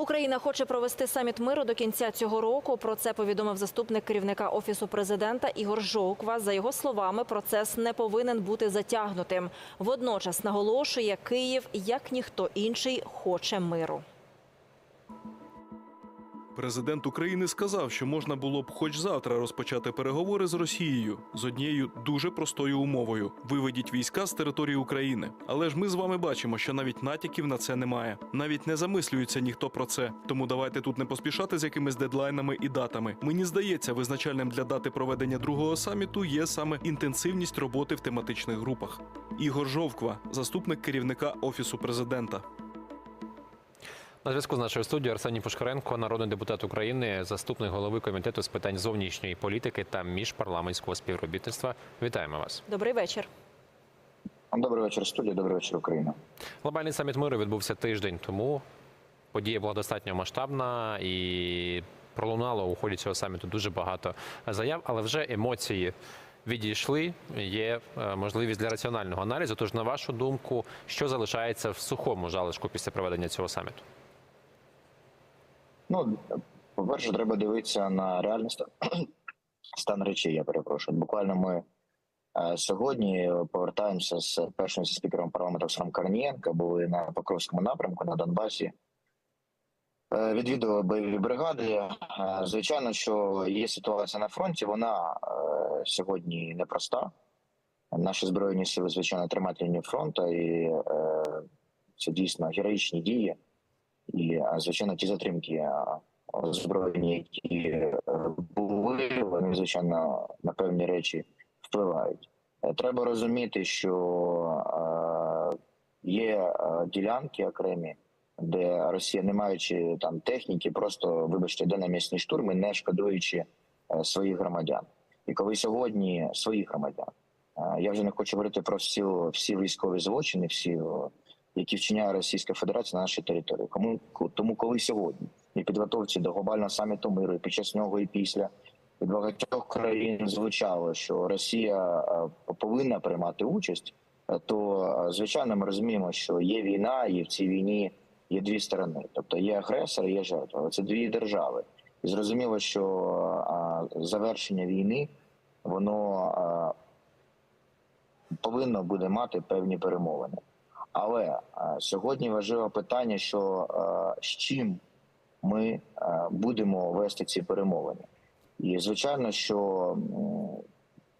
Україна хоче провести саміт миру до кінця цього року. Про це повідомив заступник керівника офісу президента Ігор Жовква. За його словами, процес не повинен бути затягнутим. Водночас наголошує, Київ, як ніхто інший, хоче миру. Президент України сказав, що можна було б хоч завтра розпочати переговори з Росією з однією дуже простою умовою: виведіть війська з території України. Але ж ми з вами бачимо, що навіть натяків на це немає. Навіть не замислюється ніхто про це. Тому давайте тут не поспішати з якимись дедлайнами і датами. Мені здається, визначальним для дати проведення другого саміту є саме інтенсивність роботи в тематичних групах. Ігор Жовква, заступник керівника офісу президента. На зв'язку з нашою студією Арсеній Пушкаренко, народний депутат України, заступник голови комітету з питань зовнішньої політики та міжпарламентського співробітництва. Вітаємо вас. Добрий вечір. Добрий вечір, студія. Добрий вечір, Україна. Глобальний саміт миру відбувся тиждень тому. Подія була достатньо масштабна і пролунало у ході цього саміту дуже багато заяв, але вже емоції відійшли. Є е, можливість для раціонального аналізу. Тож, на вашу думку, що залишається в сухому залишку після проведення цього саміту? Ну, по-перше, треба дивитися на реальний стан, стан речей. Я перепрошую. Буквально ми е, сьогодні повертаємося з першим спікером парламенту Оксаном Корнієнко, були на Покровському напрямку на Донбасі. Е, Відвідували бойові бригади. Е, Звичайно, що є ситуація на фронті. Вона е, сьогодні непроста. Наші збройні сили, звичайно, тримають лінію фронту, і е, це дійсно героїчні дії. І звичайно, ті затримки озброєні, які е, були, вони звичайно на певні речі впливають. Е, Треба розуміти, що є ділянки окремі, де Росія, не маючи там техніки, просто вибачте, йде на місні штурми, не шкодуючи е, своїх громадян. І коли сьогодні своїх громадян, я вже не хочу говорити про всі, всі військові злочини, всі які вчиняє Російська Федерація на нашій території. Кому тому, коли сьогодні і підготовці до глобального саміту миру, і під час нього і після від багатьох країн звучало, що Росія е, повинна приймати участь, е, то е, звичайно ми розуміємо, що є війна, і в цій війні є дві сторони. Тобто є агресор, і є жертва. Це дві держави. І зрозуміло, що завершення війни воно повинно буде мати певні перемовини. Але е, сьогодні важливе питання, що е, з чим ми е, будемо вести ці перемовини. І звичайно, що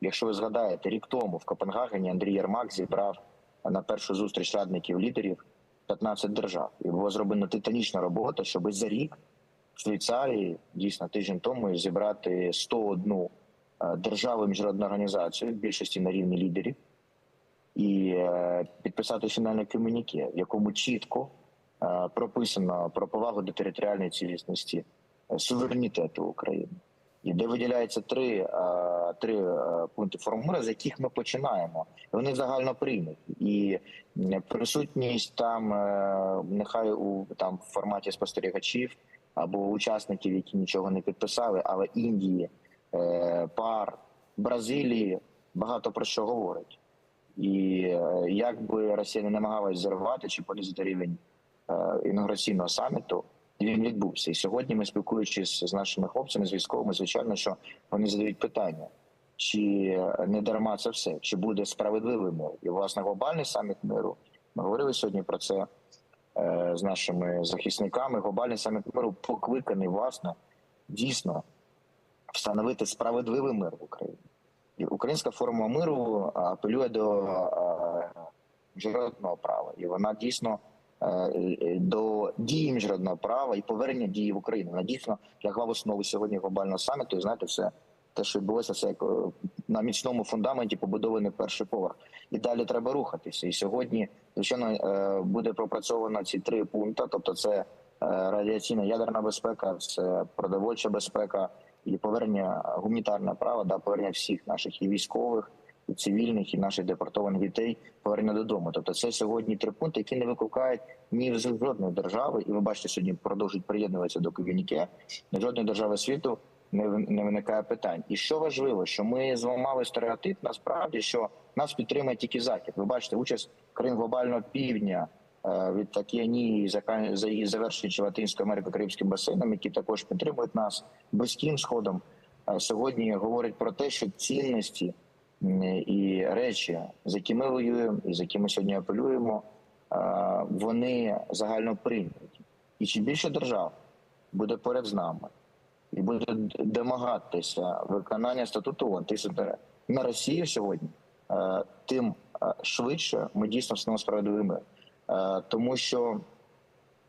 якщо ви згадаєте, рік тому в Копенгагені Андрій Єрмак зібрав на першу зустріч радників лідерів 15 держав, і була зроблена титанічна робота, щоб за рік в Швейцарії дійсно тиждень тому зібрати 101 е, державу міжнародну організацію в більшості на рівні лідерів і е, підписати фінальне комюніке, в якому чітко е, прописано про повагу до територіальної цілісності е, суверенітету України, і де виділяється три, три пункти формули, з яких ми починаємо. Вони загально прийняті. І присутність там, нехай у там форматі спостерігачів або учасників, які нічого не підписали, але Індії, пар, Бразилії багато про що говорить. І е, як би Росія не намагалась зірвати чи понизити рівень е, інаугураційного саміту, він відбувся. І сьогодні ми спілкуючись з нашими хлопцями, з військовими, звичайно, що вони задають питання, чи не дарма це все, чи буде справедливий мир. І власне глобальний саміт миру. Ми говорили сьогодні про це е, з нашими захисниками. Глобальний саміт миру покликаний, власне, дійсно встановити справедливий мир в Україні. Українська формула миру апелює до а, міжнародного права, і вона дійсно е, е, до дії міжнародного права і повернення дії в Україну. Вона дійсно лягла в основу сьогодні глобального саміту. І знаєте, все те, що відбулося, це як е, на міцному фундаменті побудований перший поверх. І далі треба рухатися. І сьогодні, звичайно, е, буде пропрацьовано ці три пункти. Тобто, це е, радіаційна ядерна безпека, це продовольча безпека і повернення гуманітарного права, да, повернення всіх наших і військових, і цивільних, і наших депортованих дітей, повернення додому. Тобто, це сьогодні три пункти, які не викликають ні в жодної держави, і ви бачите, сьогодні продовжують приєднуватися до ком'юніке. Ні жодної держави світу не не виникає питань. І що важливо, що ми зламали стереотип, насправді, що нас підтримує тільки захід. Ви бачите, участь країн глобального півдня. Е, від Океанії і завершуючи Латинською Америкою Карибським басейном, які також підтримують нас близьким сходом. е, Сьогодні говорять про те, що цінності і речі, з якими ми воюємо, і з якими сьогодні апелюємо, е, вони загально прийняті. І чим більше держав буде поряд з нами і буде домагатися виконання статуту ООН, на Росію сьогодні, тим швидше ми дійсно встановимо справедливий мир. Е, Тому що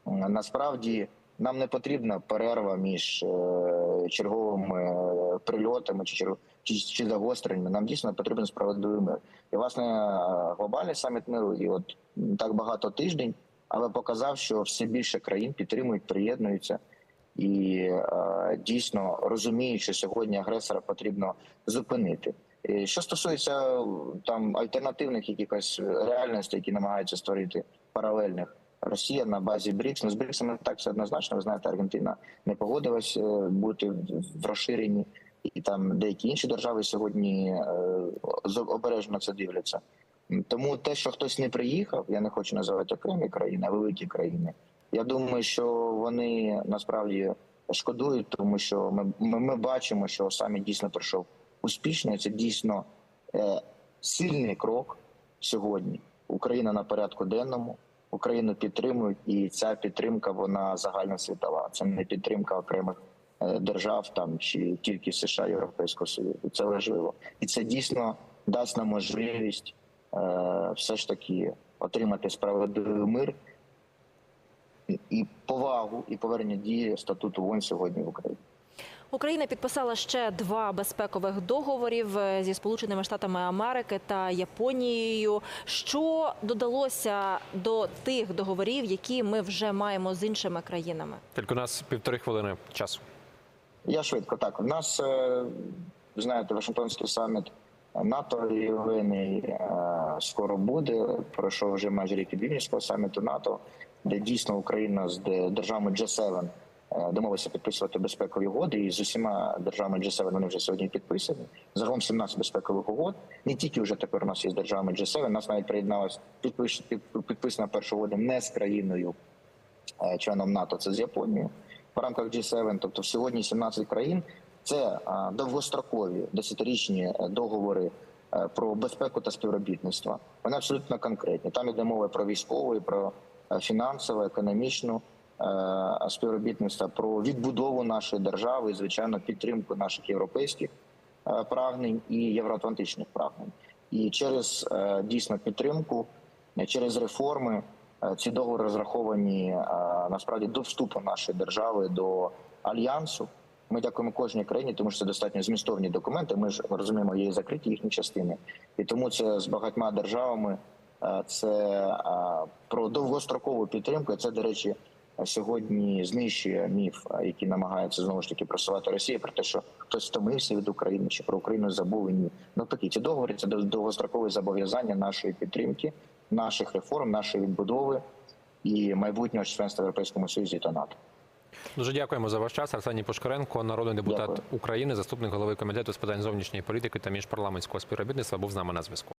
насправді нам не потрібна перерва між е, черговими е, прильотами чи чи, чи загостреннями. Нам дійсно потрібен справедливий мир. І власне глобальний саміт миру, і от так багато тиждень, але показав, що все більше країн підтримують, приєднуються і дійсно розуміють, що сьогодні агресора потрібно зупинити. Що стосується е, там альтернативних якихось реальностей, які намагаються створити паралельних. Росія на базі БРІКС. Ну, з БРІКСами так все однозначно. Ви знаєте, Аргентина не погодилась е, бути в- розширенні, і там деякі інші держави сьогодні е, обережно це дивляться. Тому те, що хтось не приїхав, я не хочу називати окремі країни, а великі країни. Я думаю, що вони насправді шкодують, тому що ми, ми, ми бачимо, що саміт дійсно пройшов успішно. Це дійсно е, сильний крок сьогодні. Україна на порядку денному. Україну підтримують, і ця підтримка вона загальносвітова. Це не підтримка окремих е, держав там чи тільки США Європейського Союзу. Це важливо, і це дійсно дасть нам можливість е, все ж таки отримати справедливий мир і повагу і повернення дії статуту ООН сьогодні в Україні. Україна підписала ще два безпекових договорів е, зі Сполученими Штатами Америки та Японією. Що додалося до тих договорів, які ми вже маємо з іншими країнами? Тільки у нас півтори хвилини часу. Я швидко так. У нас е, знаєте, Вашингтонський саміт НАТО і е, скоро буде. Пройшов вже майже рік від Вільнюського саміту НАТО, де дійсно Україна з де- державами G7 е, домовилася підписувати безпекові угоди. І з усіма державами G7 вони вже сьогодні підписані. Загалом 17 безпекових угод. Не тільки вже тепер у нас є з державами G7, нас навіть приєдналась підпис, підписана перша угода не з країною е, членом НАТО, це з Японією в рамках G7. Тобто сьогодні 17 країн. Це довгострокові десятирічні е, договори е, про безпеку та співробітництво. Вони абсолютно конкретні. Там йде мова про військову, про е, фінансову, економічну е, співробітництво, про відбудову нашої держави, і, звичайно, підтримку наших європейських е, прагнень і євроатлантичних прагнень. І через е, дійсно підтримку, через реформи ці договори розраховані насправді до вступу нашої держави до альянсу. Ми дякуємо кожній країні, тому що це достатньо змістовні документи. Ми ж розуміємо, є закриті їхні частини, і тому це з багатьма державами. Це про довгострокову підтримку. Це, до речі, сьогодні знищує міф, який намагається знову ж таки просувати Росія про те, що хтось втомився від України чи про Україну забув. І Ні, навпаки, ці договори це довгострокове зобов'язання нашої підтримки, наших реформ, нашої відбудови і майбутнього членства в Європейському Союзі та НАТО. Дуже дякуємо за ваш час. Арсеній Пушкаренко, народний депутат Дякую. України, заступник голови комітету з питань зовнішньої політики та міжпарламентського співробітництва, був з нами на зв'язку.